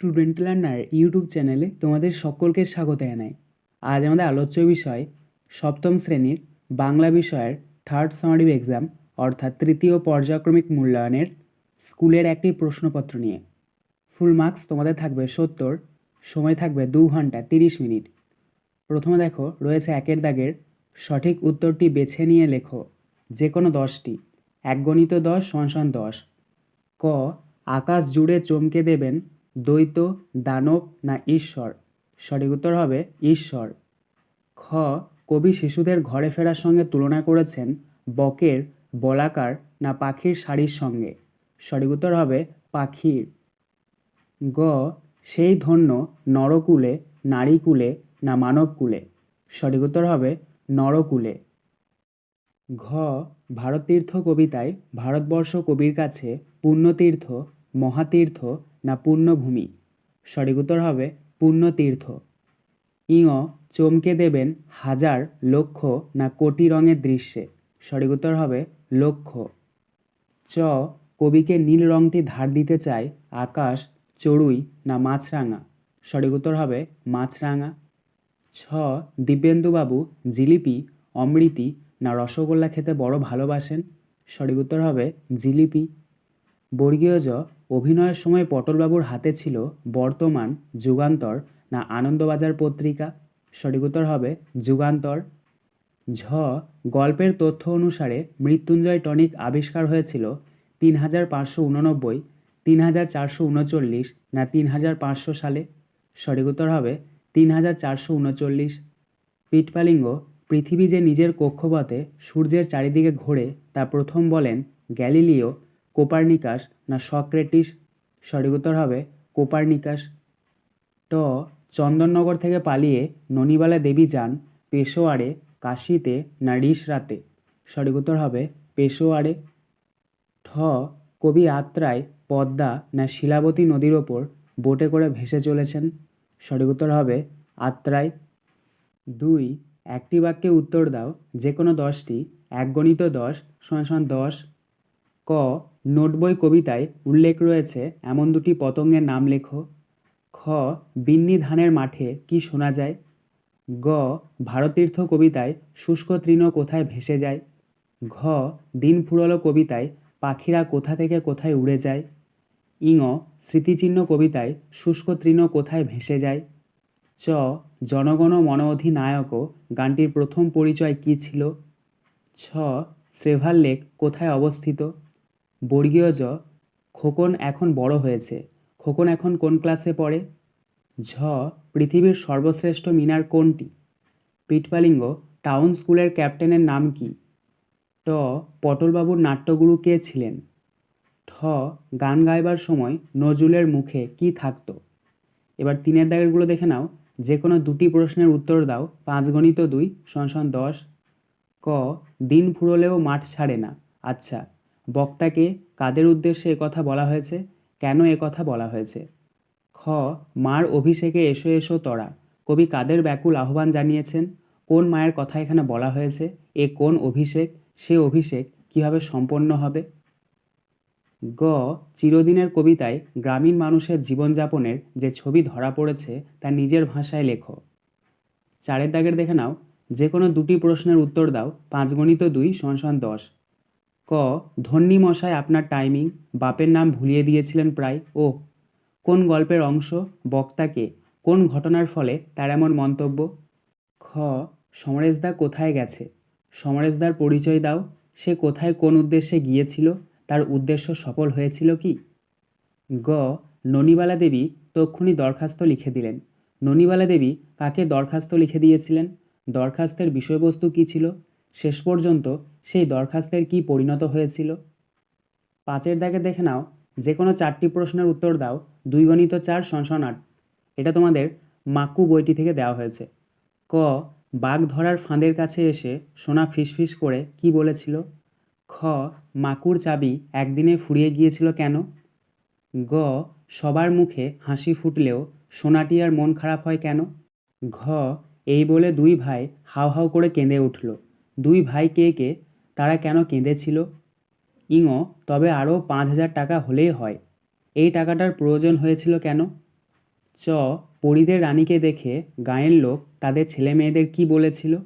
Student learner YouTube চ্যানেলে তোমাদের সকলকে স্বাগত জানাই। আজ আমাদের আলোচ্য বিষয় সপ্তম শ্রেণির বাংলা বিষয়ের থার্ড সামারিভ এক্সাম অর্থাৎ তৃতীয় পর্যায়ক্রমিক মূল্যায়নের স্কুলের একটি প্রশ্নপত্র নিয়ে। ফুল মার্কস তোমাদের থাকবে সত্তর, সময় থাকবে দু ঘণ্টা তিরিশ মিনিট। প্রথমে দেখো, রয়েছে একের দাগের সঠিক উত্তরটি বেছে নিয়ে লেখো যে কোনো দশটি। এক গণিত দশ, সমান সমান দশ। ক, আকাশ জুড়ে চমকে দেবেন দ্বৈত, দানব না ঈশ্বর? সঠিক উত্তর হবে ঈশ্বর। খ, কবি শিশুদের ঘরে ফেরার সঙ্গে তুলনা করেছেন বকের, বলাকার না পাখির শাড়ির সঙ্গে? সঠিক উত্তর হবে পাখির। গ, সেই ধন্য নরকুলে, নারীকুলে না মানবকুলে? সঠিক উত্তর হবে নরকুলে। ঘ ভারতীর্থ কবিতায় ভারতবর্ষ কবির কাছে পুণ্যতীর্থ, মহাতীর্থ না পুণ্যভূমি। সঠিক উত্তর হবে পুণ্যতীর্থ। ইঙ চমকে দেবেন হাজার লক্ষ না কোটি রঙের দৃশ্যে। সঠিক উত্তর হবে লক্ষ। চ কবিকে নীল রংটি ধার দিতে চায় আকাশ, চড়ুই না মাছরাঙা। সঠিক উত্তর হবে মাছরাঙা। ছ দিব্যেন্দুবাবু জিলিপি, অমৃতি না রসগোল্লা খেতে বড় ভালোবাসেন। সঠিক উত্তর হবে জিলিপি। বর্গীয় জ অভিনয়ের সময় পটলবাবুর হাতে ছিল বর্তমান, যুগান্তর না আনন্দবাজার পত্রিকা? সঠিক উত্তর হবে যুগান্তর। ঝ গল্পের তথ্য অনুসারে মৃত্যুঞ্জয় টনিক আবিষ্কার হয়েছিল তিন হাজার পাঁচশো উননব্বই তিন হাজার চারশো উনচল্লিশ না তিন হাজার পাঁচশো সালে? সঠিক উত্তর হবে তিন হাজার চারশো উনচল্লিশ। পিটপালিঙ্গ, পৃথিবী যে নিজের কক্ষপথে সূর্যের চারিদিকে ঘোরে তা প্রথম বলেন গ্যালিলিও কোপার্নিকাস না সক্রেটিস? সঠিক উত্তর হবে কোপার্নিকাস। ট, চন্দননগর থেকে পালিয়ে ননিবালা দেবী যান পেশোয়ারে কাশিতে না রাতে সঠিক উত্তর হবে পেশোয়ারে ঠ, কবি আত্রায় পদ্মা না শিলাবতী নদীর ওপর বোটে করে ভেসে চলেছেন। সঠিক উত্তর হবে আত্রায়। দুই, একটি বাক্যে উত্তর দাও যে কোনো দশটি এক গণিত দশ, সমান সমান দশ ক নোটবই কবিতায় উল্লেখ রয়েছে, এমন দুটি পতঙ্গের নাম লেখো। খ বিন্নি ধানের মাঠে কি শোনা যায়। গ, ভারতীর্থ কবিতায় শুষ্ক তৃণ কোথায় ভেসে যায়। ঘ, দিন ফুরলো কবিতায় পাখিরা কোথা থেকে কোথায় উড়ে যায়। ইঙ, স্মৃতিচিহ্ন কবিতায় শুষ্ক তৃণ কোথায় ভেসে যায়। চ, জনগণ মন অধিনায়ক গানটির প্রথম পরিচয় কী ছিল। ছ শ্রেভাল লেক কোথায় অবস্থিত। বর্গীয় জ, খোকন এখন বড় হয়েছে। খোকন এখন কোন ক্লাসে পড়ে? ঝ, পৃথিবীর সর্বশ্রেষ্ঠ মিনার কোনটি? পিটপালিঙ্গ টাউন স্কুলের ক্যাপ্টেনের নাম কি? ট, পটলবাবুর নাট্যগুরু কে ছিলেন? ঠ, গান গাইবার সময় নজরুলের মুখে কি থাকতো? এবার তিনের দাগেরগুলো দেখে নাও। যে কোনো দুটি প্রশ্নের উত্তর দাও। পাঁচ গণিত দুই সমান দশ। ক, দিন ফুরলেও মাঠ ছাড়ে না। আচ্ছা বক্তাকে কাদের উদ্দেশ্যে কথা বলা হয়েছে, কেন কথা বলা হয়েছে? খ, মার অভিষেকে এসো এসো তরা। কবি কাদের ব্যাকুল আহ্বান জানিয়েছেন, কোন মায়ের কথা এখানে বলা হয়েছে, এ কোন অভিষেক, সে অভিষেক কীভাবে সম্পন্ন হবে? গ, চিরদিনের কবিতায় গ্রামীণ মানুষের জীবনযাপনের যে ছবি ধরা পড়েছে, তা নিজের ভাষায় লেখো। চারের দাগের দেখে নাও, যে কোনো দুটি প্রশ্নের উত্তর দাও পাঁচ গণিত দুই সমান সমান দশ। ক ধন্যী মশাই আপনার টাইমিং বাপের নাম ভুলিয়ে দিয়েছিলেন প্রায়। ও, কোন গল্পের অংশ বক্তাকে কোন ঘটনার ফলে তার এমন মন্তব্য? খ সমরেশদা কোথায় গেছে? সমরেশদার পরিচয় দাও। সে কোথায় কোন উদ্দেশ্যে গিয়েছিল? তার উদ্দেশ্য সফল হয়েছিল কি? গ, ননিবালা দেবী তক্ষুনি দরখাস্ত লিখে দিলেন। ননিবালা দেবী কাকে দরখাস্ত লিখে দিয়েছিলেন? দরখাস্তের বিষয়বস্তু কী ছিল? শেষ পর্যন্ত সেই দরখাস্তের কি পরিণত হয়েছিল? পাঁচের দাগে দেখে নাও, যে কোনো চারটি প্রশ্নের উত্তর দাও, দুই গণিত চার সংসন আট। এটা তোমাদের মাকু বইটি থেকে দেওয়া হয়েছে। ক, বাঘ ধরার ফাঁদের কাছে এসে সোনা ফিসফিস করে কি বলেছিল? খ, মাকুর চাবি একদিনে ফুরিয়ে গিয়েছিল কেন? গ, সবার মুখে হাসি ফুটলেও সোনাটি আর মন খারাপ হয় কেন? ঘ, এই বলে দুই ভাই হাউ হাউ করে কেঁদে উঠল। দুই ভাই কে কে, তারা কেন কেঁদেছিল? ইঙ, তবে আরও পাঁচ হাজার টাকা হলেই হয়। এই টাকাটার প্রয়োজন হয়েছিল কেন? চ, পরিদের রানীকে দেখে গাঁয়ের লোক তাদের ছেলে মেয়েদের কি বলেছিল?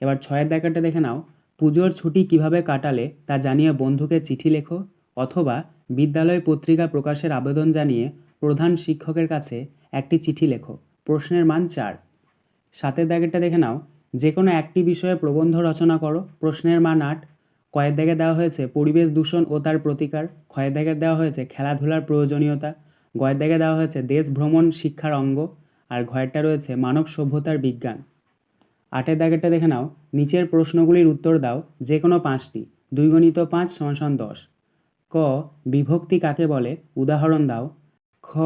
এবার ছয়ের দেখাটা দেখে নাও। পুজোর ছুটি কীভাবে কাটালে তা জানিয়ে বন্ধুকে চিঠি লেখো অথবা বিদ্যালয় পত্রিকা প্রকাশের আবেদন জানিয়ে প্রধান শিক্ষকের কাছে একটি চিঠি লেখো। প্রশ্নের মান চার। সাতের দাগেরটা দেখে নাও। যে কোনো একটি বিষয়ে প্রবন্ধ রচনা করো। প্রশ্নের মান আট। কয়ের দেওয়া হয়েছে পরিবেশ দূষণ ও তার প্রতিকার। ক্ষয়ের দেওয়া হয়েছে খেলাধুলার প্রয়োজনীয়তা। গয়ের দেওয়া হয়েছে দেশ ভ্রমণ শিক্ষার অঙ্গ। আর ঘয়েরটা রয়েছে মানব সভ্যতার বিজ্ঞান। আটের দাগেরটা দেখে নাও। নিচের প্রশ্নগুলির উত্তর দাও। যে কোনো পাঁচটি। দুই গণিত পাঁচ সমান দশ। ক, বিভক্তি কাকে বলে? উদাহরণ দাও। খ,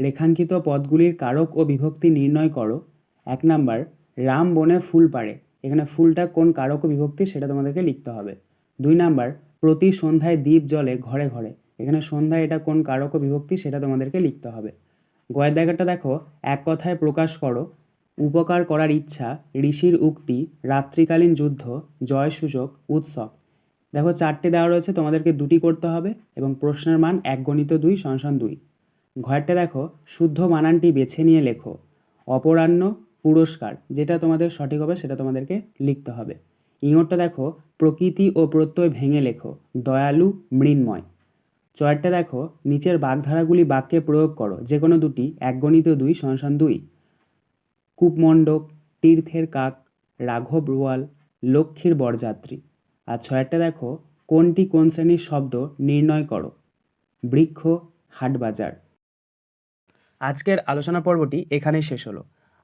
রেখাঙ্কিত পদগুলির কারক ও বিভক্তি নির্ণয় করো। এক নাম্বার রাম বনে ফুল পাড়ে। এখানে ফুলটা কোন কারক বিভক্তি সেটা তোমাদেরকে লিখতে হবে। দুই নাম্বার, প্রতি সন্ধ্যায় দ্বীপ জ্বলে ঘরে ঘরে। এখানে সন্ধ্যায় এটা কোন কারক বিভক্তি সেটা তোমাদেরকে লিখতে হবে। গয়ের দাগাটা দেখো, এক কথায় প্রকাশ করো, উপকার করার ইচ্ছা, ঋষির উক্তি, রাত্রিকালীন যুদ্ধ জয়সূচক উৎসব। দেখো চারটে দেওয়া রয়েছে, তোমাদেরকে দুটি করতে হবে এবং প্রশ্নের মান এক গণিত দুই সংসান দুই। ঘরটা দেখো, শুদ্ধ বানানটি বেছে নিয়ে লেখো। অপরাহ্ন পুরস্কার, যেটা তোমাদের সঠিক হবে সেটা তোমাদেরকে লিখতে হবে। ইঙরটা দেখো, প্রকৃতি ও প্রত্যয় ভেঙে লেখো, দয়ালু মৃন্ময়। চয়ারটা দেখো, নিচের বাগধারাগুলি বাক্যে প্রয়োগ করো যে কোনো দুটি এক গণিত দুই সংসান দুই। কূপমণ্ডক তীর্থের কাক, রাঘব রোয়াল, লক্ষ্মীর বরযাত্রী। আর ছয়ারটা দেখো, কোনটি কোন শ্রেণির শব্দ নির্ণয় করো? বৃক্ষ, হাটবাজার। আজকের আলোচনা পর্বটি এখানেই শেষ হলো।